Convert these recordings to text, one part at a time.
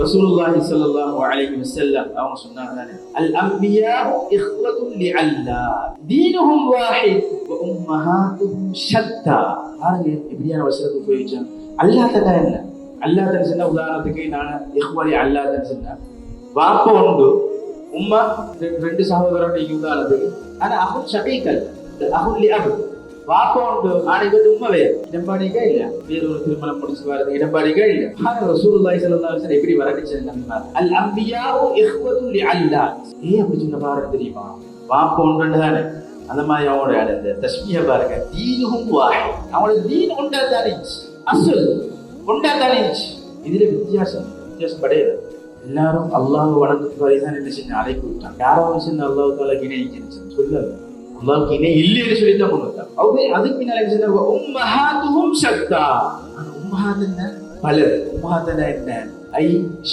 رسول الله صلى الله عليه وسلم أو سنة الأنبياء إخوة لعلا دينهم واحد وأمهاتهم شتى هذا الإبرياء والسلام في الجنة الله تعالى الله تعالى سنة الله إخوة لعلا تنزلنا بابا عنده أمة رندي سهوا غرانا تكينا أنا أخو شقيقة أخو لأبو லி அபு வாப்ப உண்டு ஆனா இவரு உண்மை இடம்பாடிக்கா இல்ல. வேற ஒரு திருமணம் முடிச்சு வரது இடம்பாடிக்கா இல்ல. பாருங்க ரசூலுல்லாஹி ஸல்லல்லாஹு அலைஹி வஸல்லம் எப்படி வரடிச்சது நபிமார் அல் அன்பியாஉ இஹ்வத்துன் லி அல்லாஹ் ஏன் அப்படி சொன்ன பாருங்க தெரியுமா? வாப்ப உண்டு தானே. அந்த மாதிரி அவங்களோட அந்த தஸ்மிய பாருங்க. தீனும் வாஹி அவங்களோட தீன் ஒன்றா தானே அசல் ஒன்றா தானே இதுல வித்தியாசம். வித்தியாசம் கிடையாது எல்லாரும் அல்லாஹ் வணக்கத்துக்கு வரைதான் என்ன செஞ்சு அழைப்பு விட்டாங்க. யாராவது செஞ்சு அல்லாஹ் தால இணை இருந்துச்சு சொல்லல. அல்லாஹ்க்கு இணை இல்லைன்னு சொல்லி தான் கொண்டு வந்தாங்க அவங்க அதுக்கு பின்னால என்ன செஞ்சாங்க உம்மஹாத்துஹும் சத்தா ஆனா உம்மஹாத் என்ன? பலர். உம்மஹாத் என்ன? ஐ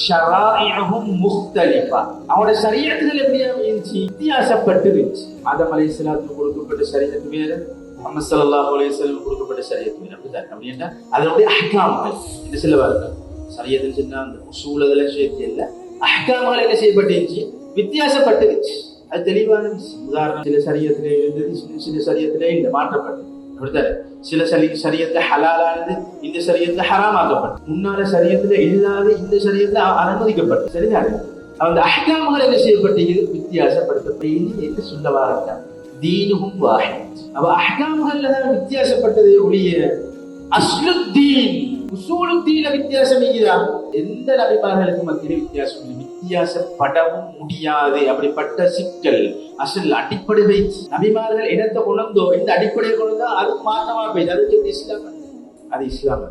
ஷராயிஹும் முக்தலிஃபா. அவங்களோட சரியத்துகள் எப்படியா இருந்துச்சு? வித்தியாசப்பட்டு இருந்துச்சு. ஆதம் அலைஹிஸ்ஸலாத்துக்கு கொடுக்கப்பட்ட சரியத்து வேறு முஹம்மது ஸல்லல்லாஹு அலைஹி வஸல்லம் கொடுக்கப்பட்ட சரியத்து வேறு அப்படிதான் அப்படின்னா அதனுடைய அஹ்காம்கள் இந்த சில வார்த்தை சரியத்துன்னு சொன்னா அந்த உசூல் அதெல்லாம் சேர்த்து இல்ல. அஹ்காம்கள் என்ன செய்யப்பட்டுச்சு வித்தியாசப்பட்டுருச்சு அது தெளிவான உதாரணம். சில சரியத்துல இருந்தது சில சரியத்திலே இந்த மாற்றப்பட்டது. அப்படித்தானே? சில சரி சரியத்துல ஹலாலானது இந்த சரியத்துல ஹராமாக்கப்பட்டது. முன்னால சரியத்துல இல்லாத இந்த சரியத்துல அ- அனுமதிக்கப்பட்டது. சரிதானே? அந்த அஹ்காமுகள் என்ன இது வித்தியாசப்படுத்தப்பட்டு என்று சொல்ல வாரத்தான் தீனுகும் வாஹித். அப்ப அஹ்காமுகள்ல தான் வித்தியாசப்பட்டதே ஒழிய அஸ்லுத்தீன் உசூலுத்தீன வித்தியாசம் இருக்குதா எந்த நபிமார்களுக்கு மத்தியிலே வித்தியாசம் இல்லை வித்தியாசப்படவும் முடியாது. அப்படிப்பட்ட சிக்கல் அசல் அடிப்படை வைத்து நபிமார்கள் இனத்தை உணர்ந்தோ இந்த அடிப்படையை கொண்டு அதுக்கு மாற்றமா போயிடுது. அதுக்கு இஸ்லாம் அது இஸ்லாம்